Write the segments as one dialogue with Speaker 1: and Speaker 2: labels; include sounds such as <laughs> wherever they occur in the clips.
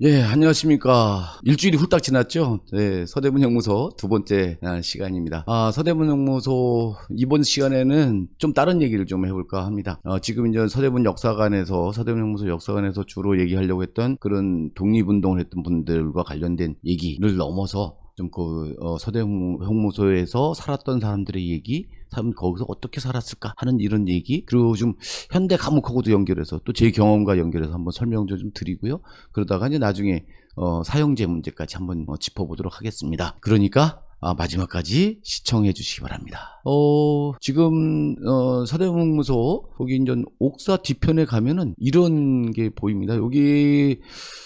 Speaker 1: 예, 안녕하십니까. 일주일이 훌딱 지났죠? 네, 서대문 형무소 두 번째 아, 시간입니다. 아, 서대문 형무소 이번 시간에는 좀 다른 얘기를 좀 해볼까 합니다. 어, 지금 이제 서대문 역사관에서, 서대문 형무소 역사관에서 주로 얘기하려고 했던 그런 독립운동을 했던 분들과 관련된 얘기를 넘어서 좀 그, 어, 서대문 형무소에서 살았던 사람들의 얘기, 사람 거기서 어떻게 살았을까 하는 이런 얘기, 그리고 좀 현대 감옥하고도 연결해서 또 제 경험과 연결해서 한번 설명 좀 드리고요. 그러다가 이제 나중에 어, 사형제 문제까지 한번 어, 짚어보도록 하겠습니다. 그러니까 아, 마지막까지 시청해 주시기 바랍니다. 어, 지금 어, 서대문무소 거기 이제 옥사 뒤편에 가면은 이런 게 보입니다. 여기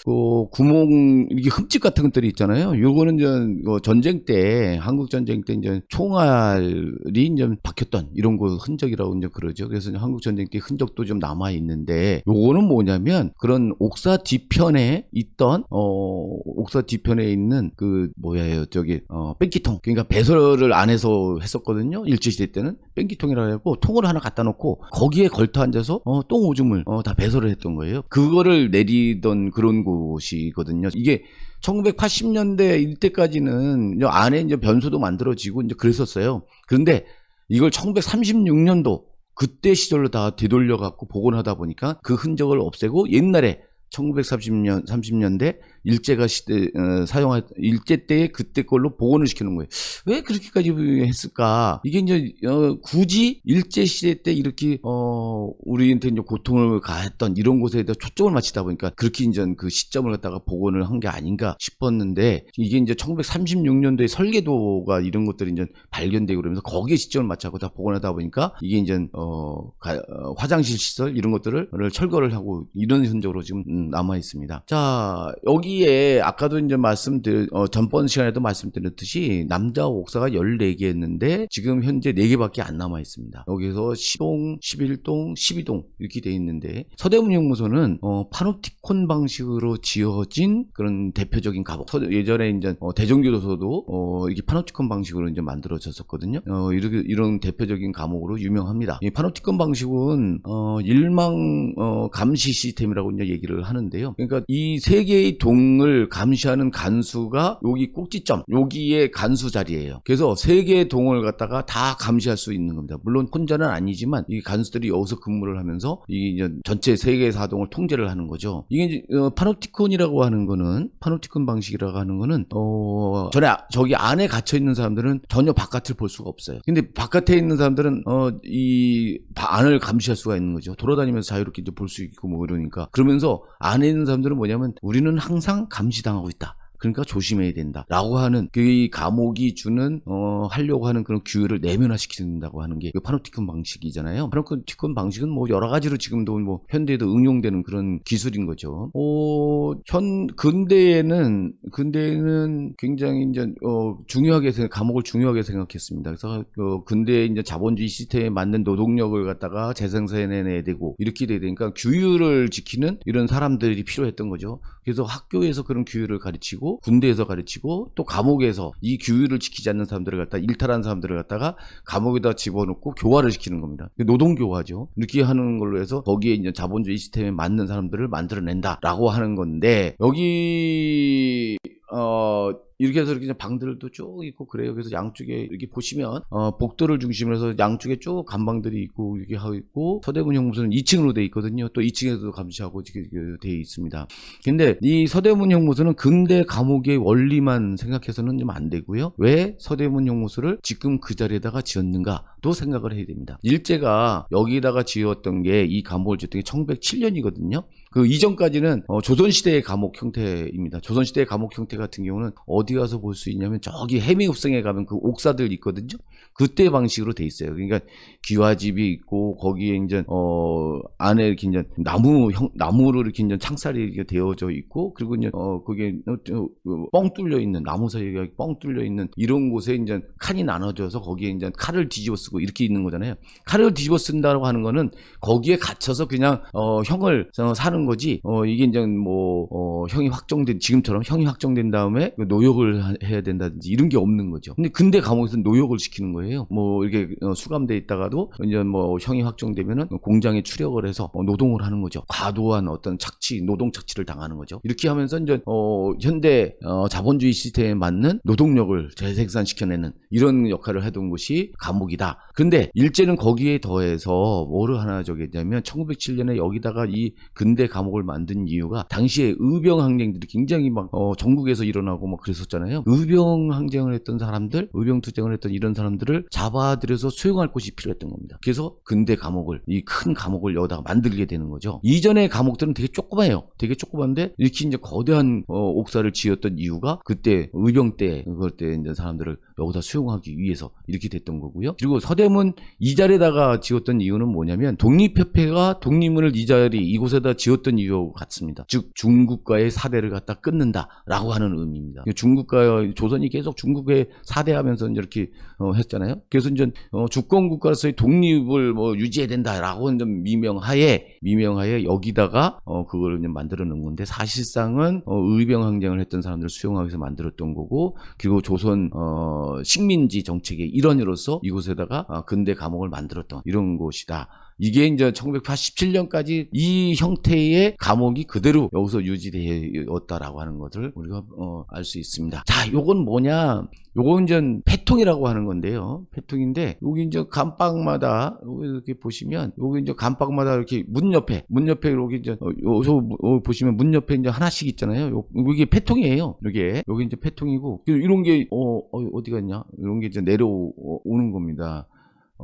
Speaker 1: 그 구멍 이게 흠집 같은 것들이 있잖아요. 요거는 이제 어, 전쟁 때 한국 전쟁 때 이제 총알이 이제 박혔던 이런 거 흔적이라고 이제 그러죠. 그래서 한국 전쟁 때 흔적도 좀 남아 있는데 요거는 뭐냐면 그런 옥사 뒤편에 있던 어 옥사 뒤편에 있는 그 뭐야 저기 어 뺑기 통 그러니까 배설을 안 해서 했었거든요. 일제 시대 때는 뺑기통이라고 해고 통을 하나 갖다 놓고 거기에 걸터 앉아서 어, 똥 오줌을 어, 다 배설을 했던 거예요. 그거를 내리던 그런 곳이거든요. 이게 1980년대 이때까지는 안에 이제 변소도 만들어지고 이제 그랬었어요. 그런데 이걸 1936년도 그때 시절로 다 되돌려 갖고 복원하다 보니까 그 흔적을 없애고 옛날에 1930년 30년대 일제가 시대 어, 사용할 일제 때의 그때 걸로 복원을 시키는 거예요. 왜 그렇게까지 했을까? 이게 이제 어, 굳이 일제 시대 때 이렇게 어, 우리한테 이제 고통을 가했던 이런 곳에 대해 초점을 맞추다 보니까 그렇게 이제 그 시점을 갖다가 복원을 한 게 아닌가 싶었는데 이게 이제 1936년도에 설계도가 이런 것들이 이제 발견되고 그러면서 거기에 시점을 맞춰고 다 복원하다 보니까 이게 이제 어, 가- 어, 화장실 시설 이런 것들을 철거를 하고 이런 흔적으로 지금 음, 남아 있습니다. 자 여기 에 아까도 이제 말씀드린 어, 전번 시간에도 말씀드렸듯이 남자 옥사가 14개였는데 지금 현재 4개밖에 안 남아 있습니다. 여기서 10동, 11동, 12동 이렇게 돼 있는데 서대문 형무소는 어, 파노티콘 방식으로 지어진 그런 대표적인. 서- 예전에 이제 어, 대전교도소도 어, 이게 파노티콘 방식으로 이제 만들어졌었거든요. 어, 이렇게 이런 대표적인 감옥으로 유명합니다. 이 파노티콘 방식은 어, 일망 어, 감시 시스템이라고 이제 얘기를 하는데요. 그러니까 이 세 개의 동을 감시하는 간수가 여기 꼭지점, 여기에 간수 자리예요. 그래서 세 개의 동을 갖다가 다 감시할 수 있는 겁니다. 물론 혼자는 아니지만 이 간수들이 여기서 근무를 하면서 이 전체 세 개의 사동을 통제를 하는 거죠. 이게 이제 어, 파노티콘이라고 하는 거는 파노티콘 방식이라고 하는 거는 어 전에 아- 저기 안에 갇혀 있는 사람들은 전혀 바깥을 볼 수가 없어요. 근데 바깥에 있는 사람들은 어이 안을 감시할 수가 있는 거죠. 돌아다니면서 자유롭게 이제 볼 수 있고 뭐 이러니까 그러면서 안에 있는 사람들은 뭐냐면 우리는 항상 감시당하고 있다. 그러니까 조심해야 된다. 라고 하는 그 감옥이 주는, 어, 하려고 하는 그런 규율을 내면화시킨다고 하는 게 파노티콘 방식이잖아요. 파노티콘 방식은 뭐 여러 가지로 지금도 뭐 현대에도 응용되는 그런 기술인 거죠. 어, 현, 근대에는, 근대에는 굉장히 이제, 어, 중요하게 생각, 감옥을 중요하게 생각했습니다. 그래서, 어, 근대 이제 자본주의 시스템에 맞는 노동력을 갖다가 재생산해내야 되고, 이렇게 돼야 되니까 규율을 지키는 이런 사람들이 필요했던 거죠. 그래서 학교에서 그런 규율을 가르치고 군대에서 가르치고 또 감옥에서 이 규율을 지키지 않는 사람들을 갖다 일탈한 사람들을 갖다가 감옥에다 집어넣고 교화를 시키는 겁니다. 노동 교화죠. 이렇게 하는 걸로 해서 거기에 이제 자본주의 시스템에 맞는 사람들을 만들어낸다라고 하는 건데 여기 어 이렇게 해서 이렇게 방들도 쭉 있고 그래요. 그래서 양쪽에 이렇게 보시면 어 복도를 중심으로 해서 양쪽에 쭉 감방들이 있고 이렇게 하고 있고 서대문 형무소는 2층으로 돼 있거든요. 또 2층에도 감시하고 돼 있습니다. 근데 이 서대문 형무소는 근대 감옥의 원리만 생각해서는 좀 안 되고요. 왜 서대문 형무소를 지금 그 자리에다가 지었는가도 생각을 해야 됩니다. 일제가 여기다가 지었던 게 이 감옥을 지었던 게 1907년이거든요. 그 이전까지는 어, 조선시대의 감옥 형태입니다. 조선시대의 감옥 형태 같은 경우는 어디 가서 볼 수 있냐면 저기 해미읍성에 가면 그 옥사들 있거든요. 그때 방식으로 돼 있어요. 그러니까 기와집이 있고 거기에 이제 어 안에 이렇게 이제 나무 형 나무로 이렇게 이제 창살이 이렇게 되어져 있고 그리고 이제 어 그게 어, 저, 어, 뻥 뚫려 있는 나무 사이가 뻥 뚫려 있는 이런 곳에 이제 칸이 나눠져서 거기에 이제 칼을 뒤집어 쓰고 이렇게 있는 거잖아요. 칼을 뒤집어 쓴다고 하는 거는 거기에 갇혀서 그냥 어 형을 어, 사는 거지. 어 이게 이제 뭐 어, 형이 확정된 지금처럼 형이 확정된 다음에 그 노역을 하- 해야 된다든지 이런 게 없는 거죠. 근데 근대 감옥에서 노역을 시키는 거예요. 뭐 이렇게 어, 수감돼 있다가도 이제 뭐 형이 확정되면은 공장에 출역을 해서 어, 노동을 하는 거죠. 과도한 어떤 착취, 노동 착취를 당하는 거죠. 이렇게 하면서 이제 어, 현대 어, 자본주의 시스템에 맞는 노동력을 재생산시켜내는 이런 역할을 해둔 곳이 감옥이다. 근데 일제는 거기에 더해서 뭐를 하나 저기냐면 1907년에 여기다가 이 근대 감옥을 만든 이유가 당시에 의병 항쟁들이 굉장히 막 어, 전국에서 일어나고 막 그랬었잖아요. 의병 항쟁을 했던 사람들, 의병 투쟁을 했던 이런 사람들을 잡아들여서 수용할 곳이 필요했던 겁니다. 그래서 근대 감옥을 이 큰 감옥을 여기다가 만들게 되는 거죠. 이전의 감옥들은 되게 조그마해요. 되게 조그만데 이렇게 이제 거대한 어, 옥사를 지었던 이유가 그때 의병 때 그럴 때 이제 사람들을 여기다 수용하기 위해서 이렇게 됐던 거고요. 그리고 서대문 이 자리에다가 지었던 이유는 뭐냐면 독립협회가 독립문을 이 자리 이곳에다 지었 던 이유와 같습니다. 즉 중국과의 사대를 갖다 끊는다라고 하는 의미입니다. 중국과 조선이 계속 중국에 사대하면서 이렇게 어, 했잖아요. 그래서 이제 어, 주권 국가로서의 독립을 뭐 유지해야 된다라고 좀 미명하에 미명하에 여기다가 어, 그걸 이제 만들어 놓은 건데 사실상은 어, 의병 항쟁을 했던 사람들을 수용하기 위해서 만들었던 거고 그리고 조선 어, 식민지 정책의 일원으로서 이곳에다가 아, 근대 감옥을 만들었던 이런 곳이다. 이게 이제 1987년까지 이 형태의 감옥이 그대로 여기서 유지되었다라고 하는 것을 우리가 어, 알 수 있습니다. 자, 요건 뭐냐? 요건 이제 폐통이라고 하는 건데요. 폐통인데 여기 이제 감방마다 이렇게 보시면 여기 이제 감방마다 이렇게 문 옆에 문 옆에 여기 이제 어, 여기서 어, 보시면 문 옆에 이제 하나씩 있잖아요. 요, 이게 폐통이에요. 이게 여기 이제 폐통이고 이런 게 어, 어, 어디 갔냐? 이런 게 이제 내려오는 겁니다.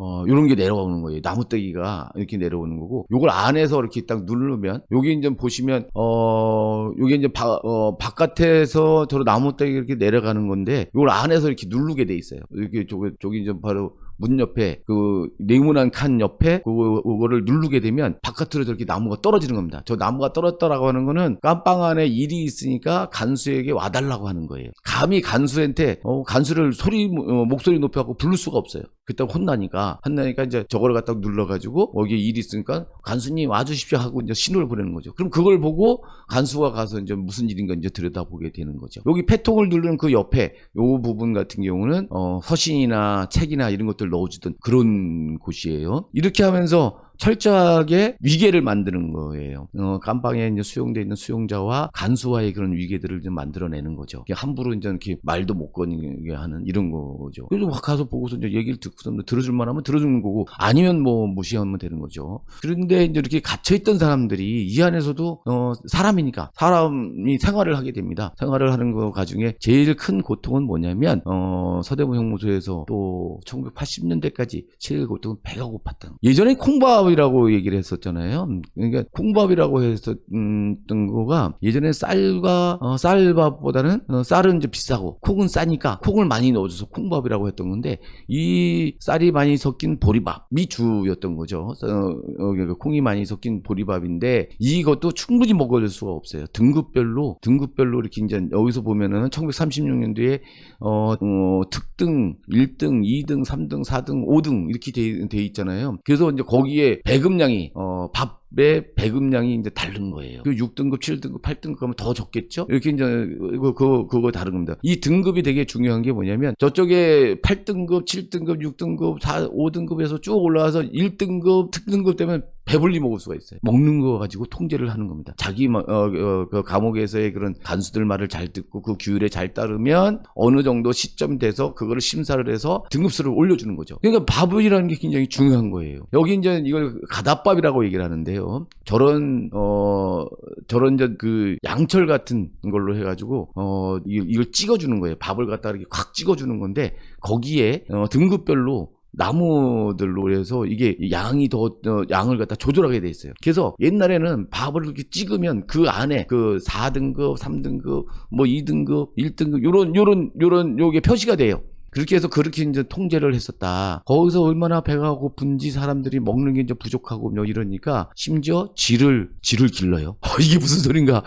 Speaker 1: 어, 요런 게 내려오는 거예요. 나무떼기가 이렇게 내려오는 거고, 요걸 안에서 이렇게 딱 누르면, 여기 이제 보시면, 어, 요게 이제 바, 어, 바깥에서 저로 나무떼기 이렇게 내려가는 건데, 요걸 안에서 이렇게 누르게 돼 있어요. 이렇게 저기, 저기 이제 바로 문 옆에, 그, 네모난 칸 옆에, 그거, 그거를 누르게 되면, 바깥으로 저렇게 나무가 떨어지는 겁니다. 저 나무가 떨어졌다라고 하는 거는, 깜빵 안에 일이 있으니까 간수에게 와달라고 하는 거예요. 감히 간수한테, 어, 간수를 소리, 어, 목소리 높여갖고 부를 수가 없어요. 그때 혼나니까 혼나니까 이제 저거를 갖다 눌러가지고 여기 일이 있으니까 간수님 와주십시오 하고 이제 신호를 보내는 거죠. 그럼 그걸 보고 간수가 가서 이제 무슨 일인가 이제 들여다보게 되는 거죠. 여기 패통을 누르는 그 옆에 요 부분 같은 경우는 어, 서신이나 책이나 이런 것들 넣어주던 그런 곳이에요. 이렇게 하면서 철저하게 위계를 만드는 거예요. 어, 감방에 이제 수용되어 있는 수용자와 간수와의 그런 위계들을 좀 만들어내는 거죠. 함부로 이제 이렇게 말도 못 거니게 하는 이런 거죠. 그래서 막 가서 보고서 이제 얘기를 듣고서 들어줄 만하면 들어주는 거고 아니면 뭐 무시하면 되는 거죠. 그런데 이제 이렇게 갇혀있던 사람들이 이 안에서도 어, 사람이니까 사람이 생활을 하게 됩니다. 생활을 하는 거 가중에 제일 큰 고통은 뭐냐면 어, 서대문 형무소에서 또 1980년대까지 제일 고통은 배가 고팠던. 예전에 콩밥 이라고 얘기를 했었잖아요. 그러니까 콩밥이라고 했었던 거가 예전에 쌀과 어, 쌀밥보다는 어, 쌀은 이제 비싸고 콩은 싸니까 콩을 많이 넣어줘서 콩밥이라고 했던 건데 이 쌀이 많이 섞인 보리밥이 주였던 거죠. 어, 어, 그러니까 콩이 많이 섞인 보리밥인데 이것도 충분히 먹을 수가 없어요. 등급별로 등급별로 이렇게 이제 여기서 보면은 1936년도에 어, 어, 특등, 1등, 2등, 3등, 4등, 5등 이렇게 돼, 돼 있잖아요. 그래서 이제 거기에 배급량이 어, 밥 의 배급량이 이제 다른 거예요. 그 6등급, 7등급, 8등급 하면 더 적겠죠? 이렇게 이제 그거 그거, 그거 다른 겁니다. 이 등급이 되게 중요한 게 뭐냐면 저쪽에 8등급, 7등급, 6등급, 4, 5등급에서 쭉 올라와서 1등급, 특등급 되면 배불리 먹을 수가 있어요. 먹는 거 가지고 통제를 하는 겁니다. 자기 마- 어, 어, 그 감옥에서의 그런 간수들 말을 잘 듣고 그 규율에 잘 따르면 어느 정도 시점 돼서 그거를 심사를 해서 등급수를 올려주는 거죠. 그러니까 밥이라는 게 굉장히 중요한 거예요. 여기 이제 이걸 가다밥이라고 얘기를 하는데요. 저런 어 저런 그 양철 같은 걸로 해가지고 어 이걸, 찍어주는 거예요. 밥을 갖다 이렇게 콱 찍어주는 건데 거기에 어, 등급별로 나무들로 해서 이게 양이 더 어, 양을 갖다 조절하게 돼 있어요. 그래서 옛날에는 밥을 이렇게 찍으면 그 안에 그 4등급, 3등급, 뭐 2등급, 1등급 요런 요런 요런 요게 표시가 돼요. 그렇게 해서 그렇게 이제 통제를 했었다. 거기서 얼마나 배가 고픈지 사람들이 먹는 게 이제 부족하고 뭐 이러니까 심지어 쥐를 쥐를 길러요. <laughs> 이게 무슨 소린가?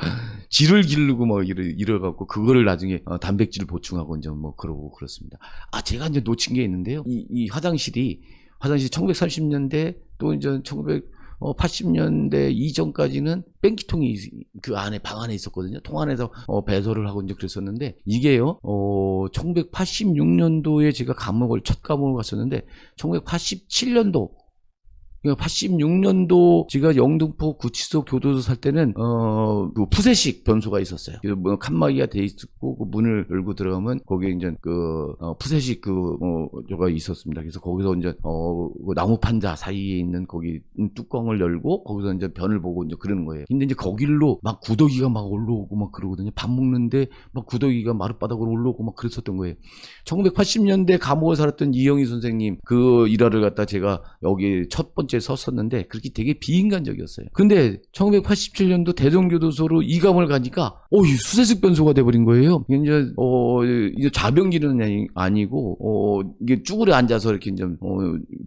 Speaker 1: 쥐를 기르고 뭐 이래 이래 갖고 그거를 나중에 어, 단백질 보충하고 이제 뭐 그러고 그렇습니다. 아 제가 이제 놓친 게 있는데요. 이, 이 화장실이 화장실 1930년대 또 이제 1900 어, 80년대 이전까지는 뺑기통이 그 안에 방 안에 있었거든요. 통 안에서 어, 배설을 하고 이제 그랬었는데 이게요. 어, 1986년도에 제가 감옥을 첫 감옥을 갔었는데 1987년도 86년도 제가 영등포 구치소 교도소 살 때는 어 그 푸세식 변소가 있었어요. 그래서 뭐 칸막이가 돼 있었고 그 문을 열고 들어가면 거기에 이제 그 어, 푸세식 그 어 저가 있었습니다. 그래서 거기서 이제 어 그 나무 판자 사이에 있는 거기 뚜껑을 열고 거기서 이제 변을 보고 이제 그러는 거예요. 근데 이제 거길로 막 구더기가 막 올라오고 막 그러거든요. 밥 먹는데 막 구더기가 마룻바닥으로 올라오고 막 그랬었던 거예요. 1980년대 감옥을 살았던 이영희 선생님 그 일화를 갖다 제가 여기 첫 번째 섰었는데 그렇게 되게 비인간적이었어요. 근데 1987년도 대전교도소로 이감을 가니까 어, 이 수세식 변소가 돼버린 거예요. 이제 어 이제 좌변기는 아니- 아니고 어 이게 쭈그려 앉아서 이렇게 이제 어,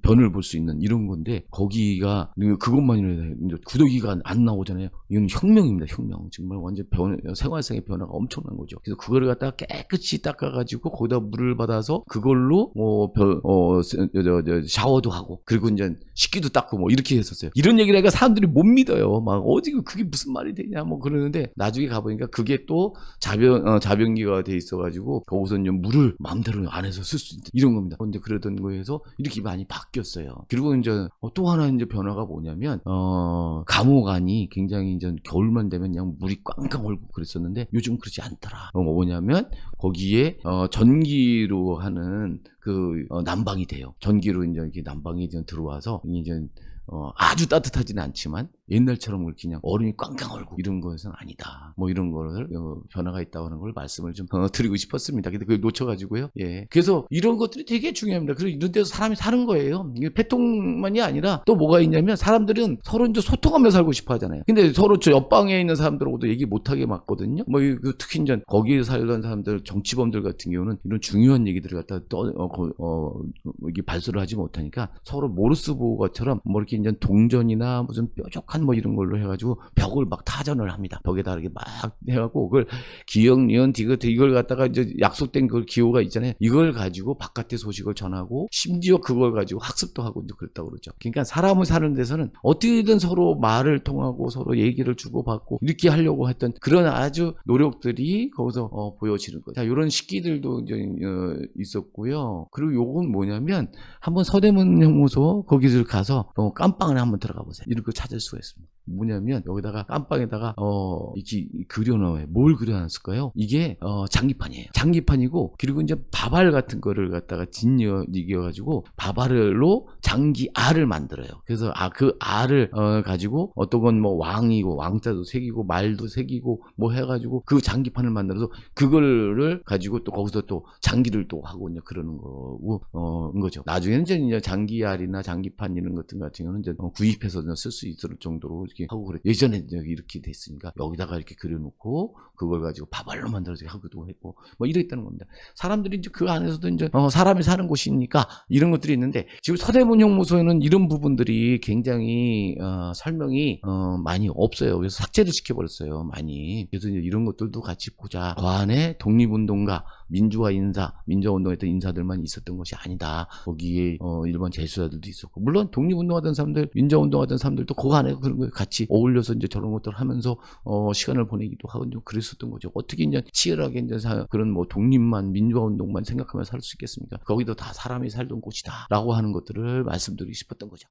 Speaker 1: 변을 볼 수 있는 이런 건데 거기가 그것만이라도 구더기가 안 나오잖아요. 이건 혁명입니다. 혁명. 정말 완전 변 생활상의 변화가 엄청난 거죠. 그래서 그거를 갖다가 깨끗이 닦아가지고 거기다 물을 받아서 그걸로 뭐 변, 어, 샤워도 하고 그리고 이제 식기도 닦고 뭐 이렇게 했었어요. 이런 얘기를 하니까 사람들이 못 믿어요. 막 어디 그게 무슨 말이 되냐 뭐 그러는데 나중에 가보니까 그게 또 자변 어, 자변기가 돼 있어가지고 이제 물을 마음대로 안에서 쓸 수 있는 이런 겁니다. 이제 그러던 거에서 이렇게 많이 바뀌었어요. 그리고 이제 어, 또 하나 이제 변화가 뭐냐면 어 감옥 안이 굉장히 이제 겨울만 되면 그냥 물이 꽝꽝 얼고 그랬었는데 요즘 그렇지 않더라. 어, 뭐냐면 거기에 어, 전기로 하는 그 어, 난방이 돼요. 전기로 이제 이렇게 난방이 이제 들어와서 이제 어, 아주 따뜻하지는 않지만 옛날처럼 그냥 얼음이 꽝꽝 얼고 이런 것은 아니다. 뭐 이런 거를 어, 변화가 있다고 하는 걸 말씀을 좀 어, 드리고 싶었습니다. 근데 그걸 놓쳐가지고요. 예. 그래서 이런 것들이 되게 중요합니다. 그래서 이런 데서 사람이 사는 거예요. 이게 패통만이 아니라 또 뭐가 있냐면 사람들은 서로 이제 소통하며 살고 싶어 하잖아요. 근데 서로 저 옆방에 있는 사람들하고도 얘기 못하게 맞거든요. 뭐 이- 그 특히 이제 거기에 살던 사람들 정치범들 같은 경우는 이런 중요한 얘기들을 갖다 떠, 어, 거- 어, 이게 발설을 하지 못하니까 서로 모르스보가처럼 뭐 이렇게 이제 동전이나 무슨 뾰족한 뭐 이런 걸로 해가지고 벽을 막 타전을 합니다. 벽에다 이렇게 막 해갖고 그걸 기억, 니은, 디귿 이걸 갖다가 이제 약속된 그 기호가 있잖아요. 이걸 가지고 바깥의 소식을 전하고 심지어 그걸 가지고 학습도 하고 이제 그랬다고 그러죠. 그러니까 사람을 사는 데서는 어떻게든 서로 말을 통하고 서로 얘기를 주고받고 이렇게 하려고 했던 그런 아주 노력들이 거기서 어, 보여지는 거죠. 자, 이런 식기들도 이제 어, 있었고요. 그리고 요건 뭐냐면 한번 서대문 형무소 거기를 가서 어, 깜빵을 한번 들어가 보세요. 거 찾을 수가 있습니 다. 뭐냐면 여기다가 깜빵에다가 어 이렇게 그려놓아요. 뭘 그려놨을까요? 이게 어 장기판이에요. 장기판이고 그리고 이제 바발 같은 거를 갖다가 짓여 이겨가지고 바발로 장기 알을 만들어요. 그래서 아그 알을 어 가지고 어떤 건 뭐 왕이고 왕자도 새기고 말도 새기고 뭐 해가지고 그 장기판을 만들어서 그거를 가지고 또 거기서 또 장기를 또 하고 이제 그러는 거고 어인 거죠. 나중에는 이제 이제 장기 알이나 장기판 이런 것들 같은 경우는 이제 어, 구입해서 쓸 수 있을 정도로 이렇게 하고 그래. 예전에 이제 이렇게 됐으니까 여기다가 이렇게 그려놓고 그걸 가지고 바발로 만들어서 하기도 했고 뭐 이랬다는 겁니다. 사람들이 이제 그 안에서도 이제 어, 사람이 사는 곳이니까 이런 것들이 있는데 지금 서대문 형무소에는 이런 부분들이 굉장히 어, 설명이 어, 많이 없어요. 그래서 삭제를 시켜버렸어요. 많이. 그래서 이런 것들도 같이 보자. 그 안에 독립운동가, 민주화 인사, 민주화 운동했던 인사들만 있었던 것이 아니다. 거기에 어, 일본 재수자들도 있었고 물론 독립운동하던 사람들, 민주화 운동하던 사람들도 그 안에 그런 거 같이 어울려서 이제 저런 것들을 하면서 어, 시간을 보내기도 하고 좀 그랬었던 거죠. 어떻게 이제 치열하게 이제 사- 그런 뭐 독립만 민주화 운동만 생각하며 살 수 있겠습니까? 거기도 다 사람이 살던 곳이다라고 하는 것들을 말씀드리고 싶었던 거죠.